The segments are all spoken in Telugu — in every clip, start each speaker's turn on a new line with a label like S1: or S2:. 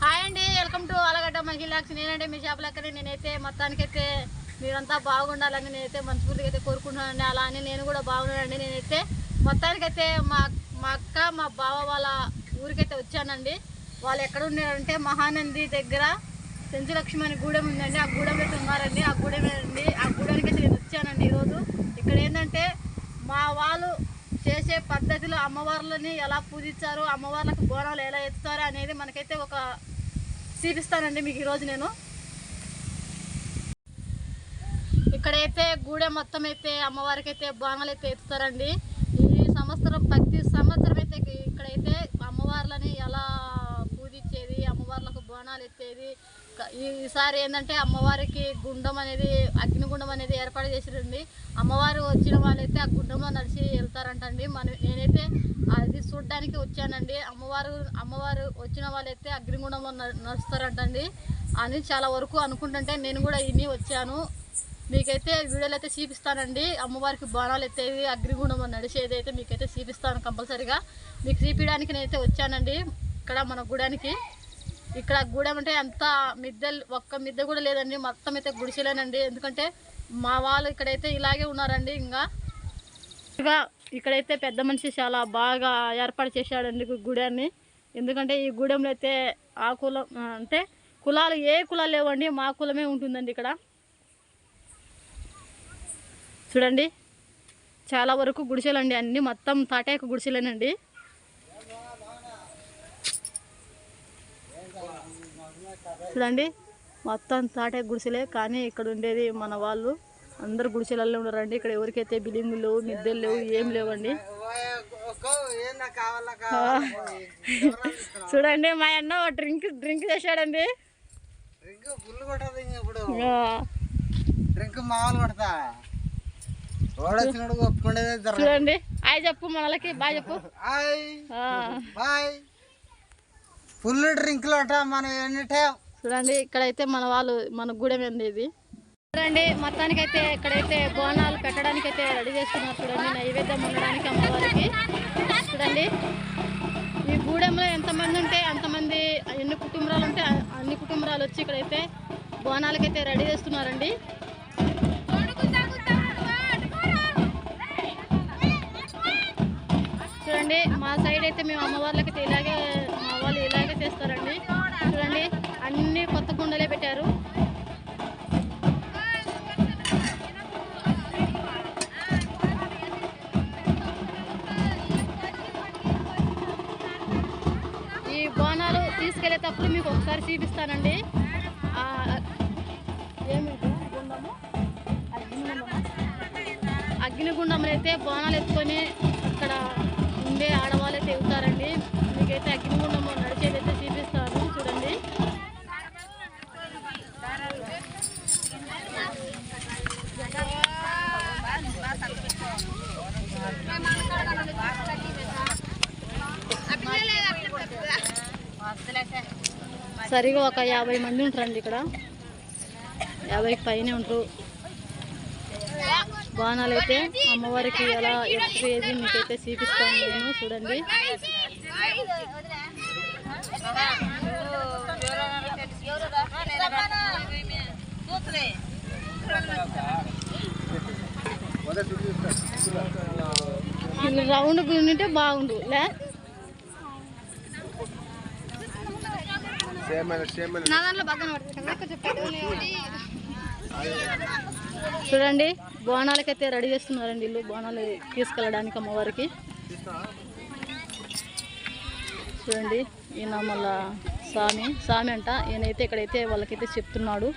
S1: హాయ్ అండి వెల్కమ్ టు ఆలగడ్డ మహిళాక్స్ నేనంటే మీ షాపులక్కనే నేనైతే మొత్తానికైతే మీరంతా బాగుండాలని నేనైతే మనస్ఫూర్తిగా అయితే కోరుకుంటున్నానండి. అలా అని నేను కూడా బాగున్నానండి. నేనైతే మొత్తానికైతే మా మా అక్క మా బావ వాళ్ళ ఊరికైతే వచ్చానండి. వాళ్ళు ఎక్కడ ఉన్నారంటే మహానంది దగ్గర సెంచులక్ష్మి అనే గూడెం ఉందండి. ఆ గూడెం అయితే ఉన్నారండి. ఆ గూడెం అండి ఆ గూడెనికైతే అయితే నేను వచ్చానండి ఈరోజు. ఇక్కడ ఏంటంటే మా వాళ్ళు చేసే పద్ధతిలో అమ్మవార్లని ఎలా పూజించారు అమ్మవార్లకు బోనాలు ఎలా ఎత్తుతారు అనేది మనకైతే ఒక చూపిస్తానండి మీకు ఈరోజు నేను. ఇక్కడైతే గూడెం మొత్తం అయితే అమ్మవారికి అయితే బోనాలు అయితే ఎత్తుతారండి. ఈ సంవత్సరం ప్రతి సంవత్సరం అయితే ఇక్కడైతే అమ్మవార్లని ఎలా పూజించేది అమ్మవార్లకు బోనాలు ఎత్తేది ఈసారి ఏంటంటే అమ్మవారికి గుండం అనేది అగ్నిగుండం అనేది ఏర్పాటు చేసిరండి. అమ్మవారు వచ్చిన వాళ్ళైతే ఆ గుండంలో నడిచి వెళ్తారంటండి. మన నేనైతే అది చూడడానికి వచ్చానండి. అమ్మవారు అమ్మవారు వచ్చిన వాళ్ళైతే అగ్నిగుండంలో న- నడుస్తారంటండి. అని చాలా వరకు అనుకుంటుంటే నేను కూడా ఇన్ని వచ్చాను. మీకైతే వీడియోలు అయితే చూపిస్తానండి. అమ్మవారికి బాణాలు ఎత్తేది అగ్నిగుండం నడిచేది అయితే మీకైతే చూపిస్తాను కంపల్సరీగా. మీకు చూపించడానికి నేనైతే వచ్చానండి. ఇక్కడ మన గుడానికి. ఇక్కడ గూడెం అంటే అంత మిద్దెలు ఒక్క మిద్దె కూడా లేదండి. మొత్తం అయితే గుడిసెలేనండి. ఎందుకంటే మా వాళ్ళు ఇక్కడైతే ఇలాగే ఉన్నారండి ఇంకా. ఇంకా ఇక్కడైతే పెద్ద మనిషి చాలా బాగా ఏర్పాటు చేశాడండి గు- గుడాన్ని. ఎందుకంటే ఈ గూడెంలో అయితే ఆ కులం అంటే కులాలు ఏ కులాలు లేవండి మా కులమే ఉంటుందండి ఇక్కడ. చూడండి. చాలా వరకు గుడిసెలండి అన్నీ. మొత్తం తాటాకు గుడిసెలేనండి. చూడండి మొత్తం తాటే గుడిసెలే కానీ ఇక్కడ ఉండేది మన వాళ్ళు. అందరు గుడిసెలలో ఉన్నారండి ఇక్కడ ఎవరికైతే బిల్డింగులు లేవు మిద్దెలు లేవు ఏం లేవండి. చూడండి మా అన్న డ్రింక్ డ్రింక్ చేశాడండి. చూడండి హాయ్ చెప్పు మనలకి బాయ్ చెప్పు.
S2: బాయ్. ఫుల్ డ్రింక్లు మనం ఎన్ని
S1: చూడండి ఇక్కడైతే మన వాళ్ళు మన గూడెం ఏంది ఇది? చూడండి మొత్తానికి అయితే ఇక్కడైతే బోనాలు పెట్టడానికి అయితే రెడీ చేస్తున్నారు చూడండి నైవేద్యం ఉండడానికి అమ్మవారికి. చూడండి ఈ గూడెంలో ఎంతమంది ఉంటే అంతమంది ఎన్ని కుటుంబాలు ఉంటే అన్ని కుటుంబాలు వచ్చి ఇక్కడైతే బోనాలకైతే రెడీ చేస్తున్నారండి. చూడండి మా సైడ్ అయితే మేము అమ్మవార్లకైతే అయితే ఇలాగే చేస్తారండి. చూడండి అన్ని కొత్త కుండలే పెట్టారు. ఈ బోనాలు తీసుకెళ్ళేటప్పుడు మీకు ఒకసారి చూపిస్తానండి. ఆ, అగ్నిగుండంలో అయితే బోనాలు ఎత్తుకొని అక్కడ ఉండే ఆడవాళ్ళు అయితే ఎగుతారండి. మీకైతే అగ్నిగుండంలో నడిచేది అయితే చూపిస్తాను చూడండి సరిగా ఒక యాభై మంది ఉంటారండి ఇక్కడ. యాభైకి పైనే ఉంటారు. బాణాలు అయితే అమ్మవారికి ఎలా ఎత్తుకునేది మీకైతే చూపిస్తాను నేను చూడండి. రౌండ్ గుంటే బాగుండు లే. చూడండి బోనాలకైతే రెడీ చేస్తున్నారండి ఇల్లు. బోనాలు తీసుకెళ్ళడానికి అమ్మవారికి. చూడండి ఈయన మళ్ళా స్వామి. స్వామి అంట. ఈయనైతే ఇక్కడైతే వాళ్ళకైతే చెప్తున్నాడు.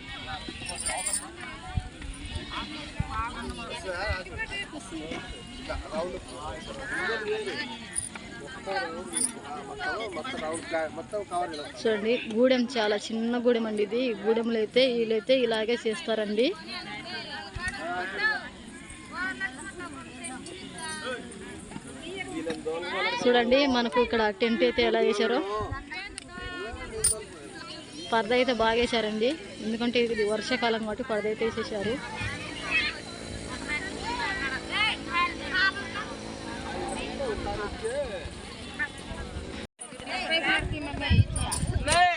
S1: చూడండి గూడెం చాలా చిన్న గూడెం అండి ఇది. గూడెంలో అయితే వీళ్ళైతే ఇలాగే చేస్తారండి. చూడండి మనకు ఇక్కడ టెంట్ అయితే ఎలా వేశారో పరద అయితే బాగా వేశారండి. ఎందుకంటే ఇది వర్షాకాలం కాబట్టి పరద అయితే వేసేసారు.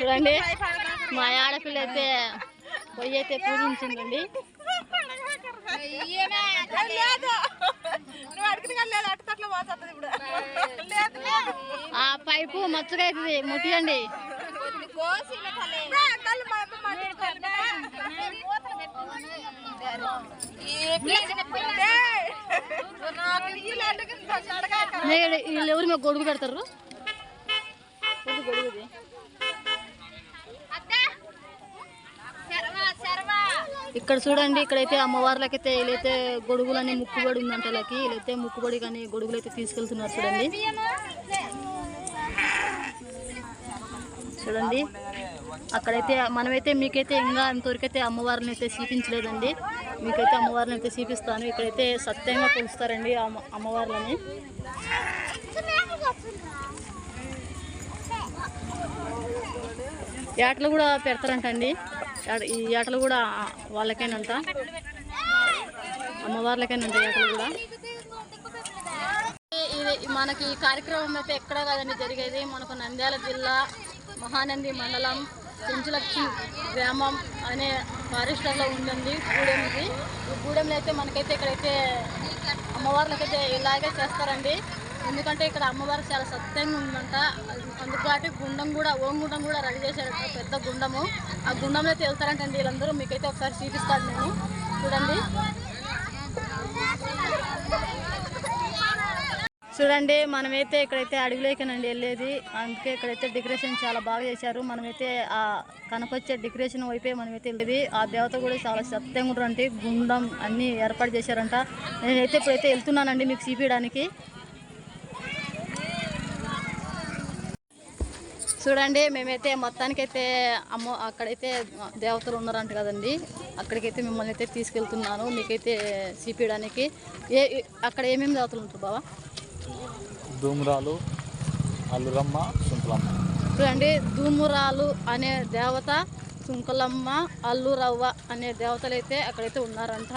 S1: చూడండి మా ఆడపిల్ల అయితే పొయ్యి అయితే పూజించిందండి ఆ పైపు మచ్చగా అవుతుంది ముట్టియండి వీళ్ళు ఎవరు మీకు గొడుగు పెడతారు ఎవరు గొడుగుది ఇక్కడ చూడండి ఇక్కడైతే అమ్మవార్లకైతే వీళ్ళైతే గొడుగులని ముక్కుబడి ఉందంట వీళ్ళకి. వీళ్ళైతే ముక్కుబడి కానీ గొడుగులు అయితే తీసుకెళ్తున్నారు చూడండి. చూడండి. అక్కడైతే మనమైతే మీకైతే ఇంకా ఇంతవరకైతే అమ్మవారిని అయితే చూపించలేదండి మీకైతే అమ్మవారిని అయితే చూపిస్తాను ఇక్కడైతే సత్యంగా కొలుస్తారండి అమ్మ అమ్మవార్లని. ఏటలు కూడా పెడతారంటండి. ఈ ఆటలు కూడా వాళ్ళకేనంట అమ్మవార్లకేనంట ఆటలు కూడా? ఇది మనకి ఈ కార్యక్రమం అయితే ఎక్కడ కాదండి జరిగేది మనకు నంద్యాల జిల్లా మహానంది మండలం పెంచులక్ష్మి గ్రామం అనే ఫారెస్టర్లో ఉందండి గూడెం ఇది. ఈ గూడెంలో అయితే మనకైతే ఇక్కడైతే అమ్మవార్లకైతే ఇలాగే చేస్తారండి. ఎందుకంటే ఇక్కడ అమ్మవారు చాలా సత్యంగా ఉందంట. అందుకు గుండం కూడా ఓం గుండం కూడా రెడీ చేశారు. పెద్ద గుండము. ఆ గుండంలో అయితే వెళ్తారంటండి వీళ్ళందరూ. మీకైతే ఒకసారి చూపిస్తాను నేను. చూడండి. చూడండి మనమైతే ఇక్కడైతే అడవిలోకేనండి వెళ్ళేది. అందుకే ఇక్కడైతే డెకరేషన్ చాలా బాగా చేశారు. మనమైతే ఆ కనపచ్చే డెకరేషన్ వైపే మనమైతే వెళ్ళేది. ఆ దేవత కూడా చాలా సత్యంగా ఉంటారంటే గుండం అన్నీ ఏర్పాటు చేశారంట. నేనైతే ఇప్పుడైతే వెళ్తున్నానండి మీకు చూపించడానికి. చూడండి మేమైతే మొత్తానికైతే అమ్మ అక్కడైతే దేవతలు ఉన్నారంట కదండి. అక్కడికైతే మిమ్మల్ని అయితే తీసుకెళ్తున్నాను మీకైతే చూపించడానికి. ఏ అక్కడ ఏమేమి దేవతలు ఉంటారు బావా?
S3: ధూమ్రాలు అల్లురమ్మ సుంకులమ్మ.
S1: చూడండి ధూమురాలు అనే దేవత సుంకలమ్మ అల్లురవ్వ అనే దేవతలు అయితే అక్కడైతే ఉన్నారంట.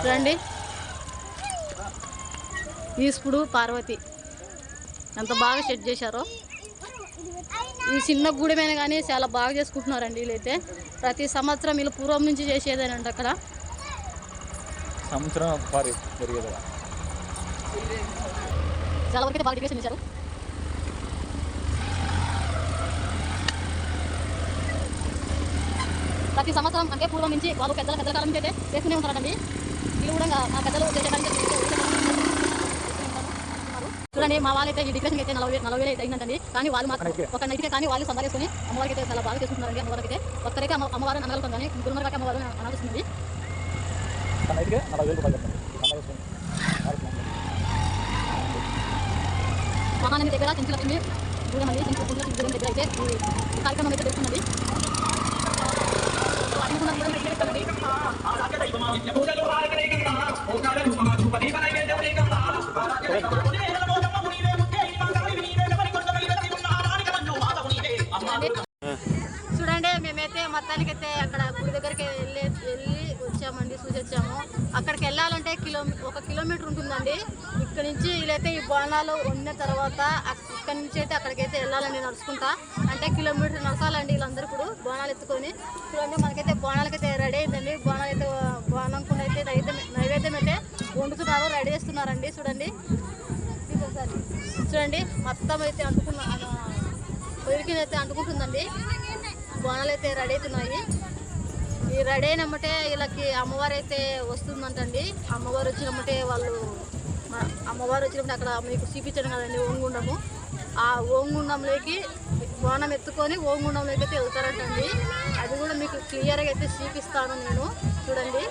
S1: చూడండి. ఈస్పుడు పార్వతి. ఎంత బాగా సెట్ చేశారో. ఈ చిన్న గుడిమైన కానీ చాలా బాగా చేసుకుంటున్నారండి వీళ్ళైతే. ప్రతి సంవత్సరం వీళ్ళు పూర్వం నుంచి చేసేదేనంట అక్కడ.
S3: సంవత్సరం
S1: చాలా వరకు అయితే బాగా డెకరేషన్ చేశారు. ప్రతి సంవత్సరం అంటే పూర్వం నుంచి వాళ్ళు పెద్దల పెద్దల కాలం నుంచి అయితే చేస్తూనే ఉంటారండి. వీళ్ళు కూడా మా పెద్దలు చేసే చూడండి మా వాళ్ళైతే ఈ డెకరేషన్ అయితే నలభై నలభై వేలు అయితే అయిందండి కానీ వాళ్ళు మాత్రం ఒక నైట్కే కానీ వాళ్ళు సందాలేసుకొని అమ్మవారికి అయితే చాలా బాగా చేసుకుంటున్నారండి అమ్మవారికి అయితే ఒక్కరైతే అమ్మ అమ్మవారిని అనగలుగుతాం కానీ
S3: చెప్పండి పండగ చేసుకుని.
S1: మహానది దగ్గర చెంచులక్ష్మి దూరం అండి చెంచు చెంచులక్ష్మి దూరం దగ్గర అయితే కార్యక్రమం అయితే జరుగుతున్నది అనుకున్న దూరం మొత్తానికైతే అక్కడ గుడి దగ్గరికి వెళ్ళి వెళ్ళి వచ్చామండి చూసి వచ్చాము అక్కడికి వెళ్ళాలంటే కిలో ఒక కిలోమీటర్ ఉంటుందండి. ఇక్కడ నుంచి వీళ్ళైతే ఈ బోనాలు వండిన తర్వాత ఇక్కడ నుంచి అయితే అక్కడికైతే వెళ్ళాలండి నడుచుకుంటా. అంటే కిలోమీటర్ నడచాలండి వీళ్ళందరూ ఇప్పుడు బోనాలు ఎత్తుకొని. చూడండి మనకైతే బోనాలకైతే రెడీ అయిందండి. బోనాలు అయితే బోనం కూడా అయితే నైవేద్యం నైవేద్యం అయితే వండుతున్నారు రెడీ చేస్తున్నారండి. చూడండి. చూడండి మొత్తం అయితే అంటుకున్న పొయ్యికి అయితే అంటుకుంటుందండి. బోనాలు అయితే రెడీ అవుతున్నాయి. ఈ రెడీ అయినమ్మటే వీళ్ళకి అమ్మవారు అయితే వస్తుందంటండి. అమ్మవారు వచ్చినమ్మటే వాళ్ళు అమ్మవారు వచ్చినప్పుడు అక్కడ మీకు చూపించాను కదండి ఓంగుండము. ఆ ఓంగుండంలోకి బోనం ఎత్తుకొని ఓంగుండంలోకి అయితే వెళ్తారంటండి. అది కూడా మీకు క్లియర్గా అయితే చూపిస్తాను నేను. చూడండి.